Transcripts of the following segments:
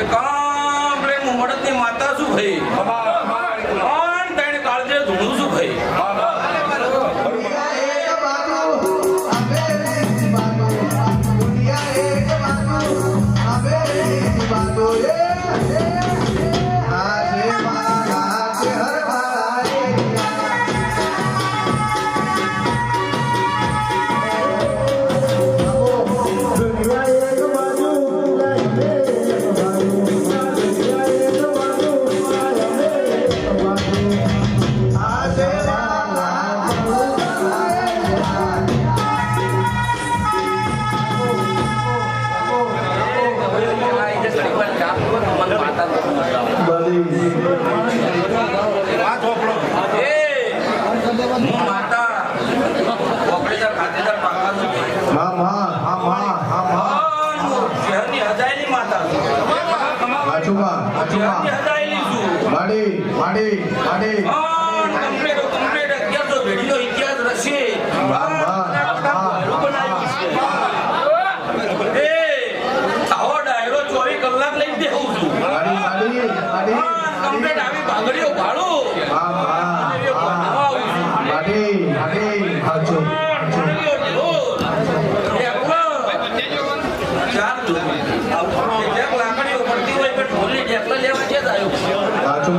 એ પ્રેમ હું મળદની માતા શું ભાઈ. માડી માડી માડી પણ કમ્પ્લેટ. કમ્પ્લેટ અગિયારસો પેઢીનો ઇતિહાસ રચી. વાહ, વાહ, વાહ.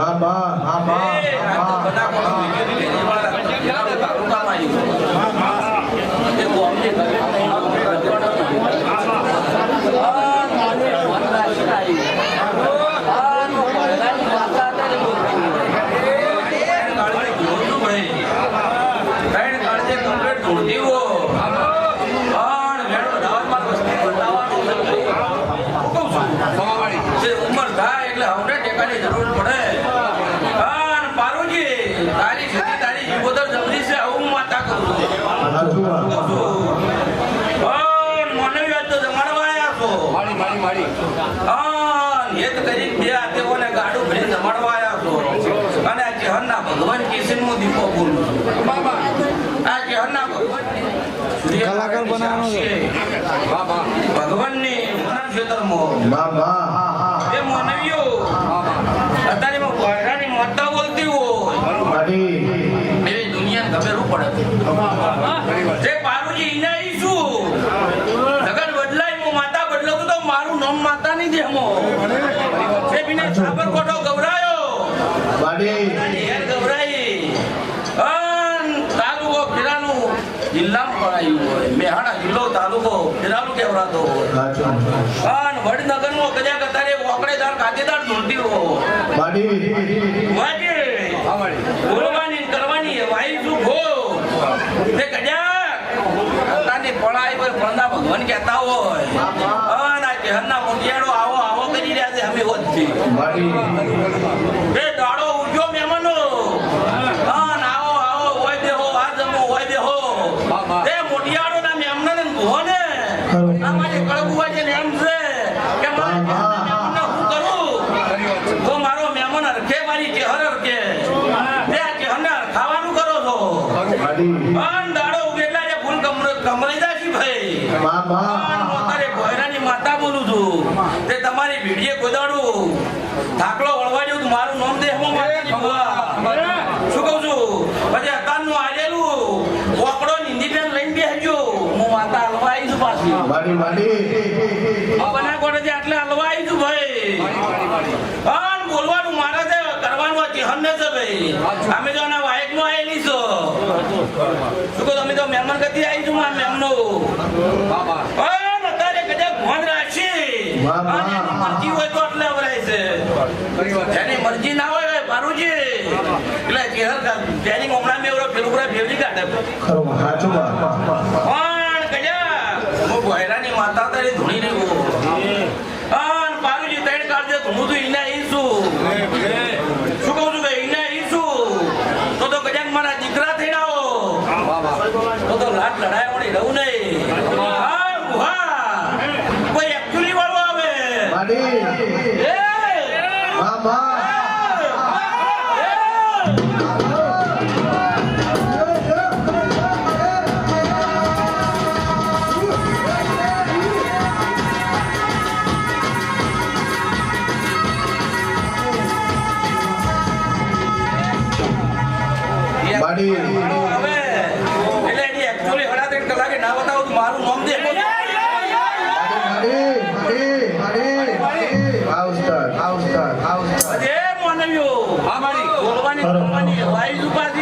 માં માં હા માં હા માં ઉંમર થાય એટલે અમને ટેકાની જરૂર પડે પણ પારુજી તારી સુધી તારી જીવોદર જલ્દી છે આવું હું માતા કરું છું વાચુમાં પણ મને વાત તો જમાડવા આયા છો હા, હેત કરી બે ગાડું ભરીને જમાડવા આયા છો. અને આ જહન્ના ભગવાન કિશનમુ દીપો બોલું છું. આ ભગવાન કલાકાર બનાવવાનો છે. ભગવાનની મનન ક્ષેત્રમાં માં એ માનવીઓ અત્યારે માતા બોલતી હોય. એવી દુનિયાને ગમે પડે જે પારુજી ઈને ઈ શું? જગત બદલાય હું માતા બદલાવું તો મારું નામ માતા નહીં દે બિને સાબરકોટો ગભરાયો. હેર ગભરાઈ. અન તાલુકો ફેરાનું જિલ્લામાં પડાયું હોય. મેહાણા જિલ્લો તાલુકો ફેરાનું કહેવરાતો હોય. અન વડનગરમાં કદાચ અત્યારે ઓકળેદાર કાકેદાર ધૂળતી હો માડી વાડી બોલવાની કરવાની વાઈ શું ભો તે કજાક તાની પળાઈ પર પળના ભગવાન કહેતા હોય. અન આ જહન્ના મોટિયાળો છે અમે હોતથી માડી બે દાડો ઉગ્યો મહેમાનો. હાન આવો આવો હોય બેહો આ જમો હોય બેહો તે મોટિયાળો ના મહેમાનો ને ભો ને આ મારી કળગુવા છે ને એમ છે કે મારા મહેમાનને હું કરું તો મારો મહેમાન હરખે મારી ચહેર હરખે તે આ ચહેરને હરખાવાનું કરો છો માડી અન દાડો ઉગેલા જે ફૂલ કમર કમળી જાશી ભાઈ માં માં અન હું તારે ભોયરાની માતા બોલું છું તે તમારી ભીડીએ કોદાડું ઢાકલો વળવા જેવું તો મારું નામ દેહમાં માતાજી ભુવા. શું કહું છું પછી અત્યારનું આલેલું ઓકડો નિંદી બેન લઈને બેસજો હું માતા હલવા આવી મારી માડી બનાસકાંઠા થી આટલે હલવા છું ભાઈ. પણ બોલવાનું મારે છે કરવાનું ચિહન ને છે ભાઈ. અમે તો આના વાઇક નો આવેલી છો. શું કહો તમે તો મહેમાન ગતિ આવી છું મારા મહેમાનો. પણ અત્યારે કદાચ ભોન રાખી. અને મરજી હોય તો એટલે અવરાય છે. એની મરજી ના હોય પારુજી એટલે ચેહર જેની હમણાં મેં ફેરવી ફેવરી કાઢે. ખરું સાચું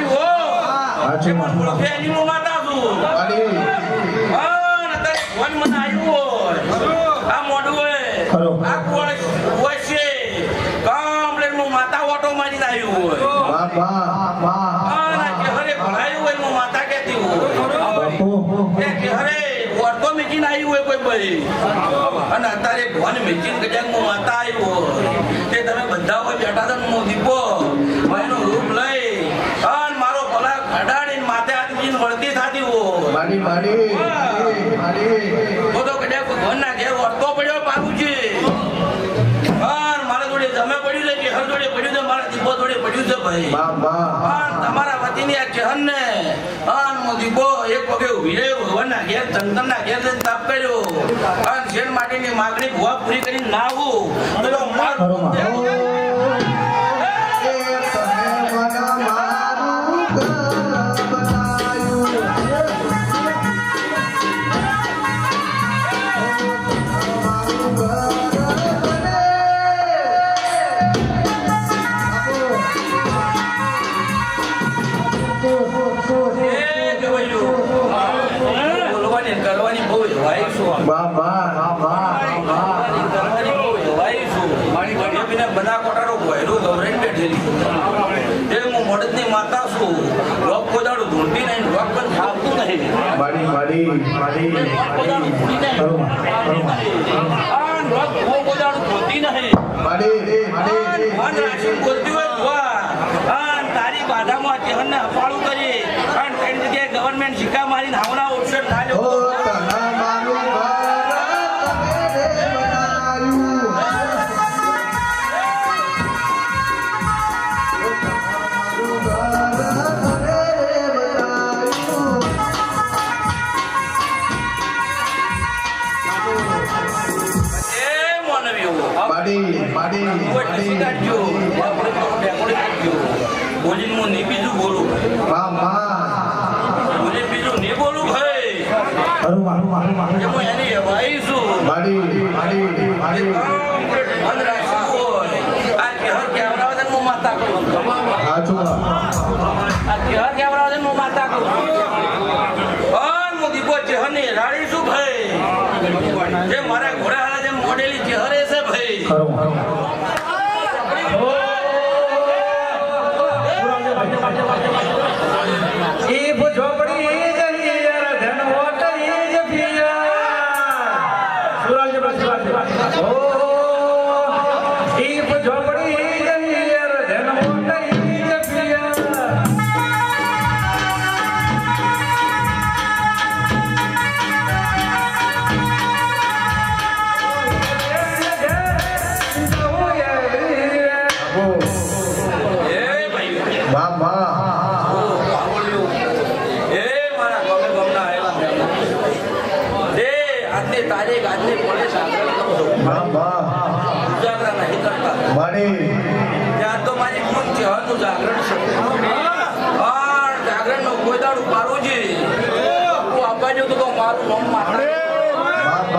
હો સાચું વાત. એની માતા છું હા, મને આવ્યો હોય. આ મોઢું હોય. આ કોણ હોય છે? કમ્પ્લેટ હું માતા ઓટો મારીને આવ્યો હોય. વાહ વાહ વાહ હા, ના ચહેરે ભરાયું હોય હું માતા કહેતી હોય. બાપુ એ ચહેરે ઓરતો મીચીને આવ્યું હોય કોઈ ભાઈ. અને અત્યારે ભવન મીચીને કજાક હું માતા આવ્યો તે તમે બધા હોય બેઠા હતા ને હું દીપો એનું રૂપ લઈ. અને મારો પલાક અડાડીને માથે હાથ મૂકીને વળતી થતી માડી માડી તો તો ના ભગવાનના ઘેર વર્તો પડ્યો પાછું છે જોડે પડ્યું છે મારા દીપો જોડે પડ્યું છે ભાઈ. પણ તમારા વતીની આ જહન ને દીપો એક પગે ઊભી રહ્યો ભગવાનના ઘેર ચંદનના ઘેર જઈને તાપ કર્યો. અન શેર માટેની માગણી ભુવા પૂરી કરીને ના આવું. બેઠેલી હું મળદની માતા છું લોક કોદાડું ધૂંઢતી નહીં લોક પણ ખાવતું નહીં. માડી માડી લોક કોદાડું ધૂંઢી નહીં. આ લોક કોદાડું ધૂંઢતી નહીં. માડી આ મન રાખીને બોલતી હોય ભુવા. આ તારી બાધામાં ચહેરને અપાળું કરી અને ત્રણ જગ્યાએ ગવર્મેન્ટ સિક્કા મારીને હાવના ઓપ્શન બોલીને હું નહીં બીજું બોલું વાહ વાહ. બોલી બીજું નહીં બોલું ભાઈ. હું એની છું. આ છે ને માતા કરું? હા. આ છે માતા હું દીપો ચહેરની રાણી છું ભાઈ. જે મારા ઘોડા હારા જેમ મોડેલી ચહેરે છે ભાઈ? આજની તારીખ આજની પોલીસ આગળ ઉજાગરા નહીં કરતા માડી ત્યાં તો મારી મૂળ ચહેરનું જાગરણ છે. પણ જાગરણનું કોઈ દાડું પારું છે હું આપવા તો મારું નામ